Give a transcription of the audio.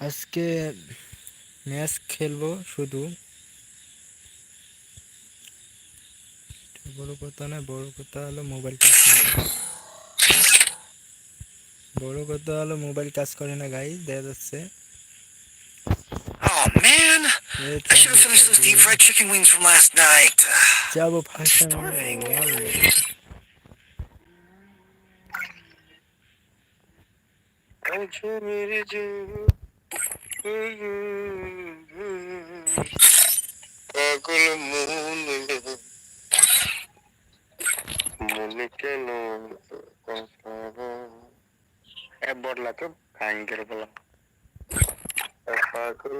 আজকে ম্যাচ খেলব শুধু বড় কথা না বড় কথা হলো মোবাইল কাজ। বড় কথা হলো মোবাইল কাজ করে না গাই দেখা যাচ্ছে Oh. যাব ফার্স্ট. পাগল মন মনে কেন এ বদলা তো ভাঙ্গের বলা পাগল